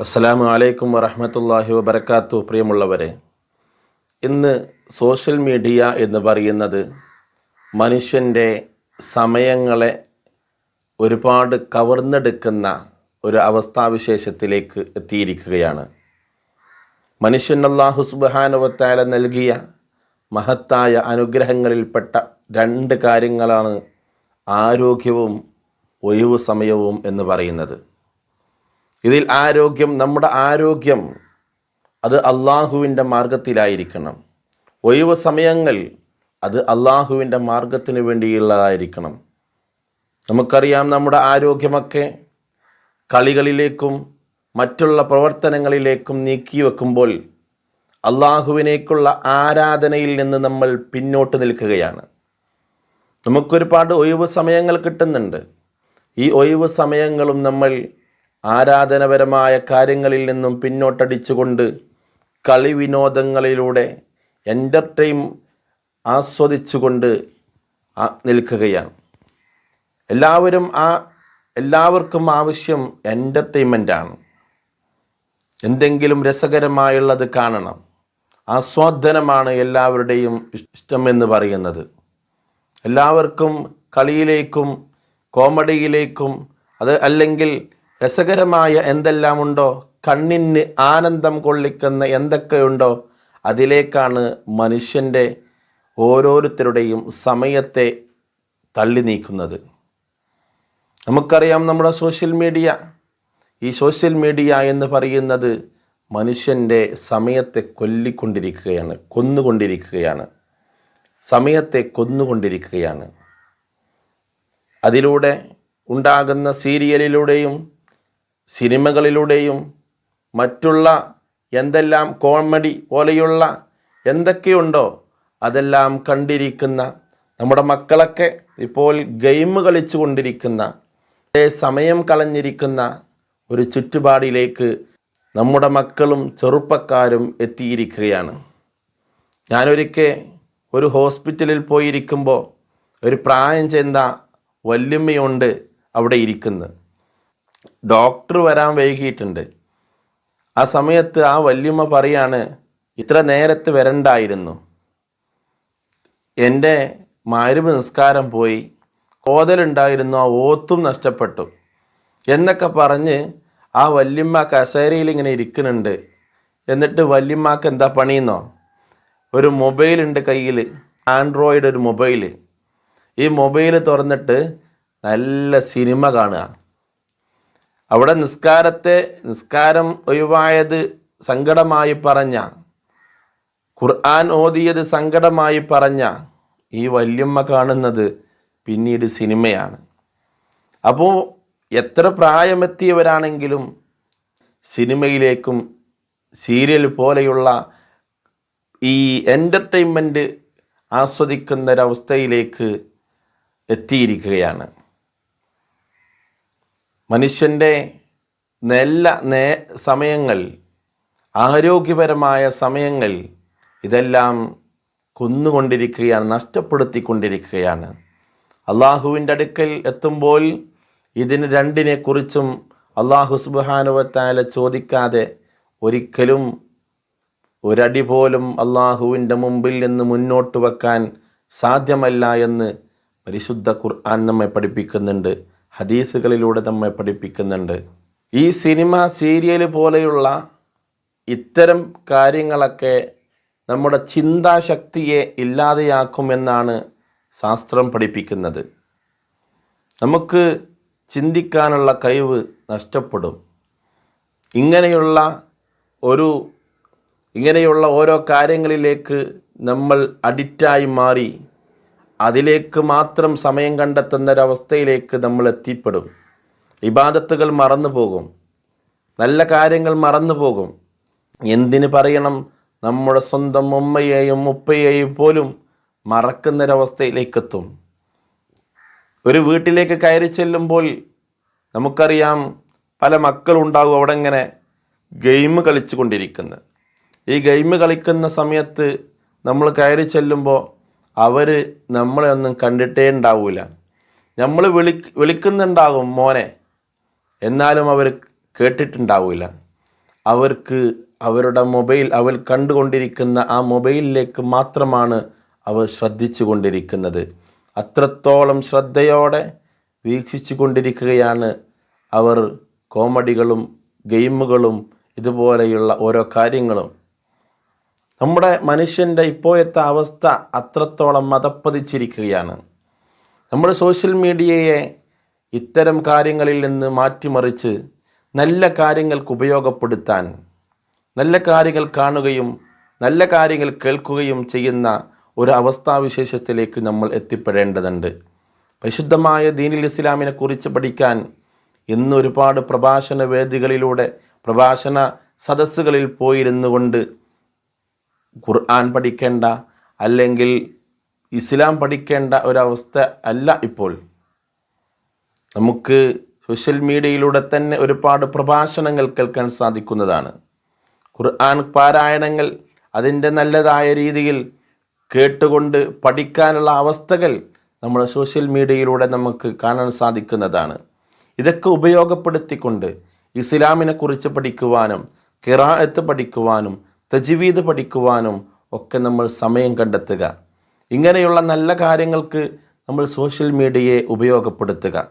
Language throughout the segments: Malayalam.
അസ്സലാമു അലൈക്കും വറഹമത്തല്ലാഹി വബർക്കാത്തു പ്രിയമുള്ളവരെ ഇന്ന് സോഷ്യൽ മീഡിയ എന്ന് പറയുന്നത് മനുഷ്യന്റെ സമയങ്ങളെ ഒരുപാട് കവർന്നെടുക്കുന്ന ഒരു അവസ്ഥാവിശേഷത്തിലേക്ക് എത്തിയിരിക്കുകയാണ്. മനുഷ്യൻ അള്ളാഹു സുബാനുവത്തായ നൽകിയ മഹത്തായ അനുഗ്രഹങ്ങളിൽപ്പെട്ട രണ്ട് കാര്യങ്ങളാണ് ആരോഗ്യവും ഒഴിവു സമയവും എന്ന് പറയുന്നത്. ഇതിൽ ആരോഗ്യം നമ്മുടെ ആരോഗ്യം അത് അള്ളാഹുവിന്റെ മാർഗത്തിലായിരിക്കണം ഒഴിവ് സമയങ്ങൾ അത് അള്ളാഹുവിന്റെ മാർഗത്തിന് വേണ്ടിയുള്ളതായിരിക്കണം. നമുക്കറിയാം നമ്മുടെ ആരോഗ്യമൊക്കെ കളികളിലേക്കും മറ്റുള്ള പ്രവർത്തനങ്ങളിലേക്കും നീക്കി വെക്കുമ്പോൾ അള്ളാഹുവിനേക്കുള്ള ആരാധനയിൽ നിന്ന് നമ്മൾ പിന്നോട്ട് നിൽക്കുകയാണ്. നമുക്കൊരുപാട് ഒഴിവ് സമയങ്ങൾ കിട്ടുന്നുണ്ട്. ഈ ഒഴിവ് സമയങ്ങളും നമ്മൾ ആരാധനപരമായ കാര്യങ്ങളിൽ നിന്നും പിന്നോട്ടടിച്ചുകൊണ്ട് കളി വിനോദങ്ങളിലൂടെ എന്റർടൈൻ ആസ്വദിച്ചുകൊണ്ട് നിൽക്കുകയാണ്. എല്ലാവരും ആ എല്ലാവർക്കും ആവശ്യം എന്റർടൈൻമെന്റാണ് എന്തെങ്കിലും രസകരമായുള്ളത് കാണണം. ആസ്വാദനമാണ് എല്ലാവരുടെയും ഇഷ്ടമെന്ന് പറയുന്നത്. എല്ലാവർക്കും കളിയിലേക്കും കോമഡിയിലേക്കും അത് അല്ലെങ്കിൽ രസകരമായ എന്തെല്ലാമുണ്ടോ? കണ്ണിന് ആനന്ദം കൊള്ളിക്കുന്ന എന്തൊക്കെയുണ്ടോ? അതിലേക്കാണ് മനുഷ്യന്റെ ഓരോരുത്തരുടെയും സമയത്തെ തള്ളി നീക്കുന്നത്. നമുക്കറിയാം നമ്മുടെ സോഷ്യൽ മീഡിയ. ഈ സോഷ്യൽ മീഡിയ എന്ന് പറയുന്നത് മനുഷ്യന്റെ സമയത്തെ കൊല്ലിക്കൊണ്ടിരിക്കുകയാണ് കൊന്നുകൊണ്ടിരിക്കുകയാണ്. സമയത്തെ കൊന്നുകൊണ്ടിരിക്കുകയാണ്. അതിലൂടെ ഉണ്ടാകുന്ന സീരിയലിലൂടെയും സിനിമകളിലൂടെയും മറ്റുള്ള എന്തെല്ലാം കോമഡി പോലെയുള്ള എന്തൊക്കെയുണ്ടോ അതെല്ലാം കണ്ടിരിക്കുന്ന നമ്മുടെ മക്കളൊക്കെ ഇപ്പോൾ ഗെയിം കളിച്ചു കൊണ്ടിരിക്കുന്ന സമയം കളഞ്ഞിരിക്കുന്ന ഒരു ചുറ്റുപാടിലേക്ക് നമ്മുടെ മക്കളും ചെറുപ്പക്കാരും എത്തിയിരിക്കുകയാണ്. ഞാനൊരിക്കൽ ഒരു ഹോസ്പിറ്റലിൽ പോയിരിക്കുമ്പോൾ ഒരു പ്രായം ചെന്ന വല്യമ്മയുണ്ട് അവിടെ ഇരിക്കുന്നത്. ഡോക്ടർ വരാൻ വൈകിയിട്ടുണ്ട്. ആ സമയത്ത് ആ വല്യമ്മ പറയാണ് ഇത്ര നേരത്ത് വരണ്ടായിരുന്നു. എന്റെ മാരുമ നിസ്കാരം പോയി. കോതലുണ്ടായിരുന്നു ആ ഓത്തും നഷ്ടപ്പെട്ടു. എന്നൊക്കെ പറഞ്ഞ് ആ വല്യമ്മ കസേരയിൽ ഇങ്ങനെ ഇരിക്കുന്നുണ്ട്. എന്നിട്ട് വല്യമ്മക്ക് എന്താ പണിയെന്നോ? ഒരു മൊബൈലുണ്ട് കയ്യിൽ ആൻഡ്രോയിഡ് ഒരു മൊബൈൽ ഈ മൊബൈൽ തുറന്നിട്ട് നല്ല സിനിമ കാണുക. അവിടെ നിസ്കാരത്തെ നിസ്കാരം ഒഴിവായത് സങ്കടമായി പറഞ്ഞ ഖുർആൻ ഓതിയത് സങ്കടമായി പറഞ്ഞ ഈ വല്യമ്മ കാണുന്നത് പിന്നീട് സിനിമയാണ്. അപ്പോൾ എത്ര പ്രായമെത്തിയവരാണെങ്കിലും സിനിമയിലേക്കും സീരിയൽ പോലെയുള്ള ഈ എന്റർടൈൻമെന്റ് ആസ്വദിക്കുന്നൊരവസ്ഥയിലേക്ക് എത്തിയിരിക്കുകയാണ്. മനുഷ്യന്റെ നല്ല നേ സമയങ്ങൾ ആരോഗ്യപരമായ സമയങ്ങൾ ഇതെല്ലാം കൊന്നുകൊണ്ടിരിക്കുകയാണ് നഷ്ടപ്പെടുത്തിക്കൊണ്ടിരിക്കുകയാണ്. അള്ളാഹുവിന്റെ അടുക്കൽ എത്തുമ്പോൾ ഇതിന് രണ്ടിനെക്കുറിച്ചും അള്ളാഹു സുബാനുവത്താല ചോദിക്കാതെ ഒരിക്കലും ഒരടി പോലും അള്ളാഹുവിന്റെ മുമ്പിൽ നിന്ന് മുന്നോട്ട് വെക്കാൻ സാധ്യമല്ല എന്ന് പരിശുദ്ധ ഖുർആൻ നമ്മെ പഠിപ്പിക്കുന്നുണ്ട്. ഹദീസുകളിലൂടെ നമ്മെ പഠിപ്പിക്കുന്നുണ്ട്. ഈ സിനിമ സീരിയൽ പോലെയുള്ള ഇത്തരം കാര്യങ്ങളൊക്കെ നമ്മുടെ ചിന്താശക്തിയെ ഇല്ലാതെയാക്കുമെന്നാണ് ശാസ്ത്രം പഠിപ്പിക്കുന്നത്. നമുക്ക് ചിന്തിക്കാനുള്ള കഴിവ് നഷ്ടപ്പെടും. ഇങ്ങനെയുള്ള ഒരു ഇങ്ങനെയുള്ള ഓരോ കാര്യങ്ങളിലേക്ക് നമ്മൾ അഡിക്റ്റായി മാറി അതിലേക്ക് മാത്രം സമയം കണ്ടെത്തുന്ന ഒരവസ്ഥയിലേക്ക് നമ്മൾ എത്തിപ്പെടും. ഇബാദത്തുകൾ മറന്നു പോകും. നല്ല കാര്യങ്ങൾ മറന്നു പോകും. എന്തിന് പറയണം? നമ്മുടെ സ്വന്തം ഉമ്മയെയും ഉപ്പയെയും പോലും മറക്കുന്നൊരവസ്ഥയിലേക്കെത്തും ഒരു വീട്ടിലേക്ക് കയറി ചെല്ലുമ്പോൾ നമുക്കറിയാം പല മക്കളുണ്ടാകും അവിടെ ഇങ്ങനെ ഗെയിം കളിച്ചു കൊണ്ടിരിക്കുന്നത് ഈ ഗെയിം കളിക്കുന്ന സമയത്ത് നമ്മൾ കയറി ചെല്ലുമ്പോൾ അവർ നമ്മളെ ഒന്നും കണ്ടിട്ടേ ഉണ്ടാവില്ല നമ്മൾ വിളി വിളിക്കുന്നുണ്ടാകും മോനെ. എന്നാലും അവർ കേട്ടിട്ടുണ്ടാവില്ല അവർക്ക് അവരുടെ മൊബൈൽ അവർ കണ്ടുകൊണ്ടിരിക്കുന്ന ആ മൊബൈലിലേക്ക് മാത്രമാണ് അവർ ശ്രദ്ധിച്ചു കൊണ്ടിരിക്കുന്നത് അത്രത്തോളം ശ്രദ്ധയോടെ വീക്ഷിച്ചു കൊണ്ടിരിക്കുകയാണ് അവർ കോമഡികളും ഗെയിമുകളും ഇതുപോലെയുള്ള ഓരോ കാര്യങ്ങളും. നമ്മുടെ മനുഷ്യന്റെ ഇപ്പോഴത്തെ അവസ്ഥ അത്രത്തോളം മതപ്പതിച്ചിരിക്കുകയാണ്. നമ്മുടെ സോഷ്യൽ മീഡിയയെ ഇത്തരം കാര്യങ്ങളിൽ നിന്ന് മാറ്റിമറിച്ച് നല്ല കാര്യങ്ങൾക്ക് ഉപയോഗപ്പെടുത്താൻ നല്ല കാര്യങ്ങൾ കാണുകയും നല്ല കാര്യങ്ങൾ കേൾക്കുകയും ചെയ്യുന്ന ഒരു അവസ്ഥാവിശേഷത്തിലേക്ക് നമ്മൾ എത്തിപ്പെടേണ്ടതുണ്ട്. പരിശുദ്ധമായ ദീനിൽ ഇസ്ലാമിനെ കുറിച്ച് പഠിക്കാൻ ഇന്ന് ഒരുപാട് പ്രഭാഷണ വേദികളിലൂടെ പ്രഭാഷണ സദസ്സുകളിൽ പോയിരുന്നു കൊണ്ട് ഖുർആൻ പഠിക്കേണ്ട അല്ലെങ്കിൽ ഇസ്ലാം പഠിക്കേണ്ട ഒരവസ്ഥ അല്ല ഇപ്പോൾ. നമുക്ക് സോഷ്യൽ മീഡിയയിലൂടെ തന്നെ ഒരുപാട് പ്രഭാഷണങ്ങൾ കേൾക്കാൻ സാധിക്കുന്നതാണ്. ഖുർആൻ പാരായണങ്ങൾ അതിന്റെ നല്ലതായ രീതിയിൽ കേട്ടുകൊണ്ട് പഠിക്കാനുള്ള അവസ്ഥകൾ നമ്മുടെ സോഷ്യൽ മീഡിയയിലൂടെ നമുക്ക് കാണാൻ സാധിക്കുന്നതാണ്. ഇതൊക്കെ ഉപയോഗപ്പെടുത്തിക്കൊണ്ട് ഇസ്ലാമിനെ കുറിച്ച് പഠിക്കുവാനും കിറാഅത്ത് പഠിക്കുവാനും തജ്വീദ് പഠിക്കുവാനും ഒക്കെ നമ്മൾ സമയം കണ്ടെത്തുക. ഇങ്ങനെയുള്ള നല്ല കാര്യങ്ങൾക്ക് നമ്മൾ സോഷ്യൽ മീഡിയയെ ഉപയോഗപ്പെടുത്തുക.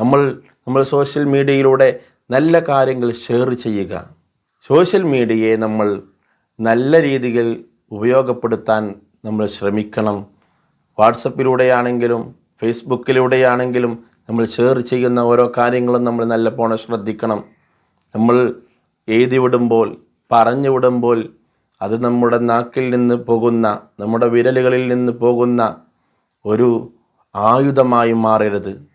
നമ്മൾ നമ്മൾ സോഷ്യൽ മീഡിയയിലൂടെ നല്ല കാര്യങ്ങൾ ഷെയർ ചെയ്യുക. സോഷ്യൽ മീഡിയയെ നമ്മൾ നല്ല രീതിയിൽ ഉപയോഗപ്പെടുത്താൻ നമ്മൾ ശ്രമിക്കണം. വാട്സപ്പിലൂടെയാണെങ്കിലും ഫേസ്ബുക്കിലൂടെയാണെങ്കിലും നമ്മൾ ഷെയർ ചെയ്യുന്ന ഓരോ കാര്യങ്ങളും നമ്മൾ നല്ല പോണെ ശ്രദ്ധിക്കണം. നമ്മൾ എഴുതി വിടുമ്പോൾ പറഞ്ഞു വിടുമ്പോൾ അത് നമ്മുടെ നാക്കിൽ നിന്ന് പോകുന്ന നമ്മുടെ വിരലുകളിൽ നിന്ന് പോകുന്ന ഒരു ആയുധമായി മാറരുത്.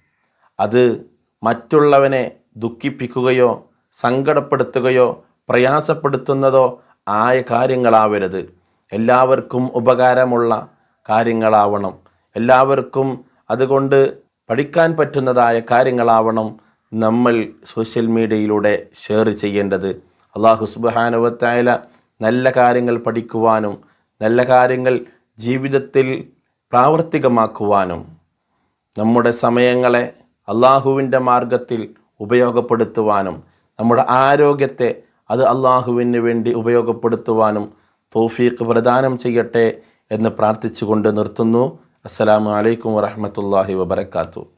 അത് മറ്റുള്ളവനെ ദുഃഖിപ്പിക്കുകയോ സങ്കടപ്പെടുത്തുകയോ പ്രയാസപ്പെടുത്തുന്നതോ ആയ കാര്യങ്ങളാവരുത്. എല്ലാവർക്കും ഉപകാരമുള്ള കാര്യങ്ങളാവണം. എല്ലാവർക്കും അതുകൊണ്ട് പഠിക്കാൻ പറ്റുന്നതായ കാര്യങ്ങളാവണം നമ്മൾ സോഷ്യൽ മീഡിയയിലൂടെ ഷെയർ ചെയ്യേണ്ടത്. അള്ളാഹു സുബാനുവത്തായ നല്ല കാര്യങ്ങൾ പഠിക്കുവാനും നല്ല കാര്യങ്ങൾ ജീവിതത്തിൽ പ്രാവർത്തികമാക്കുവാനും നമ്മുടെ സമയങ്ങളെ അള്ളാഹുവിന്റെ മാർഗത്തിൽ ഉപയോഗപ്പെടുത്തുവാനും നമ്മുടെ ആരോഗ്യത്തെ അത് അള്ളാഹുവിന് വേണ്ടി ഉപയോഗപ്പെടുത്തുവാനും തോഫീക്ക് പ്രദാനം ചെയ്യട്ടെ എന്ന് പ്രാർത്ഥിച്ചുകൊണ്ട് നിർത്തുന്നു. അസ്സലാമു അലൈക്കും വറഹമത്തല്ലാഹി വബർക്കാത്തു